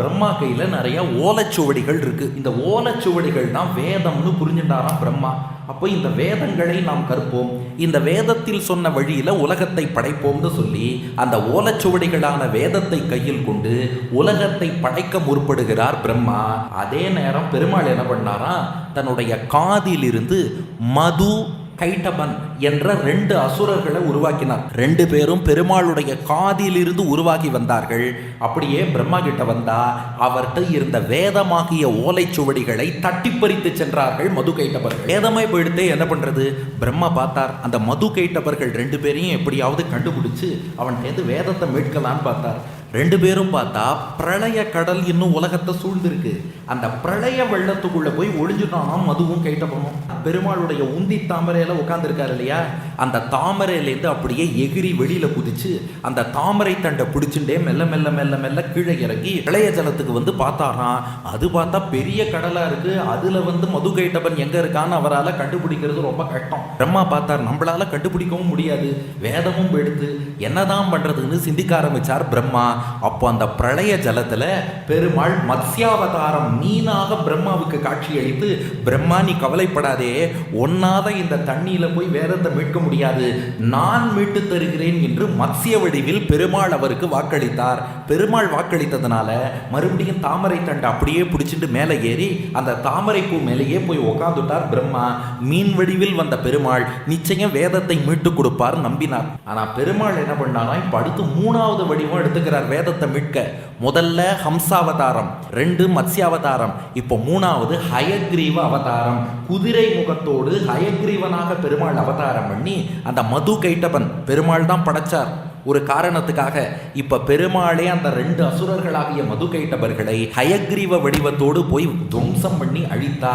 பிரம்மா கையில் நிறைய ஓலைச்சுவடிகள் இருக்கு. இந்த ஓலைச்சுவடிகள் தான் வேதம்னு புரிஞ்சுட்டாராம் பிரம்மா. அப்போ இந்த வேதங்களை நாம் கற்போம். இந்த வேதத்தில் சொன்ன வழியில் உலகத்தை படைப்போம்னு சொல்லி அந்த ஓலைச்சுவடிகளான வேதத்தை கையில் கொண்டு உலகத்தை படைக்க முற்படுகிறார் பிரம்மா. அதே நேரம் பெருமாள் என்ன பண்ணாராம்? தன்னுடைய காதிலிருந்து மது கைட்டபன் என்ற ரெண்டு அசுரர்களை உருவாக்கினார். ரெண்டு பேரும் பெருமாளுடைய காதிலிருந்து உருவாகி வந்தார்கள். அப்படியே பிரம்மா கிட்ட வந்தா அவர்கிட்ட இருந்த வேதமாகிய ஓலைச்சுவடிகளை தட்டி பறித்து சென்றார்கள் மது கைட்டபர்கள் வேதமை போயிடுத்து என்ன பண்றது? பிரம்மா பார்த்தார் அந்த மது கைட்டபர்கள் ரெண்டு பேரையும் எப்படியாவது கண்டுபிடிச்சு அவன் வேதத்தை மீட்கலான்னு பார்த்தார். ரெண்டு பேரும் பார்த்தா பிரளய கடல் இன்னும் உலகத்தை சூழ்ந்திருக்கு. அந்த பிரளய வெள்ளத்துக்குள்ள போய் ஒளிஞ்சுட்டான் மதுவும் கைட்டப்பனும் பெருமாளுடைய உந்தி தாமரையில உட்காந்துருக்காரு இல்லையா? அந்த தாமரையிலேருந்து அப்படியே எகிரி வெளியில குதிச்சு அந்த தாமரை தண்டை பிடிச்சுட்டே மெல்ல மெல்ல மெல்ல மெல்ல கீழே இறங்கி இளைய ஜலத்துக்கு வந்து பார்த்தாராம். அது பார்த்தா பெரிய கடலா இருக்கு. அதுல வந்து மது கைட்டப்பன் எங்க இருக்கான்னு அவரால் கண்டுபிடிக்கிறது ரொம்ப கஷ்டம். பிரம்மா பார்த்தார் நம்மளால கண்டுபிடிக்கவும் முடியாது. வேதமும் எடுத்து என்னதான் பண்றதுன்னு சிந்திக்க ஆரம்பிச்சார் பிரம்மா. அப்போ அந்த பிரளய ஜலத்தில் பெருமாள் மத்ஸ்யாவதாரம் மீனாக பிரம்மாவுக்கு காட்சி அளித்து பிரம்மா நீ கவலைப்படாதே. ஒன்னாத இந்த தண்ணியில் போய் வேதத்தை மீட்க முடியாது. நான் மீட்டு தருகிறேன் என்று மத்ஸ்ய வடிவில் பெருமாள் அவருக்கு வாக்களித்தார். பெருமாள் வாக்களித்ததுனால மறுபடியும் தாமரை தண்டு அப்படியே பிடிச்சிட்டு மேலே ஏறி அந்த தாமரை பூ மேலேயே போய் உக்காந்துட்டார் பிரம்மா. மீன் வடிவில் வந்த பெருமாள் நிச்சயம் வேதத்தை மீட்டு கொடுப்பார் நம்பினார். ஆனால் பெருமாள் என்ன பண்ணானா இப்போ அடுத்து மூணாவது வடிவம் எடுத்துக்கிறார் வேதத்தை மீட்க முதல்ல ஹம்சாவதாரம் ரெண்டு மத்ஸ்யாவதாரம் இப்போ மூணாவது ஹயக்ரீவ அவதாரம். குதிரை முகத்தோடு ஹயக்ரீவனாக பெருமாள் அவதாரம் பண்ணி அந்த மது கைட்டபன் பெருமாள் தான் படைச்சார். ஒரு காரணத்துக்காக இப்ப பெருமாளே அந்த ரெண்டு அசுரர்களாகிய மது கைட்டபர்களை ஹயக்ரீவ வடிவத்தோடு போய் துவம்சம் பண்ணி அழித்தார்.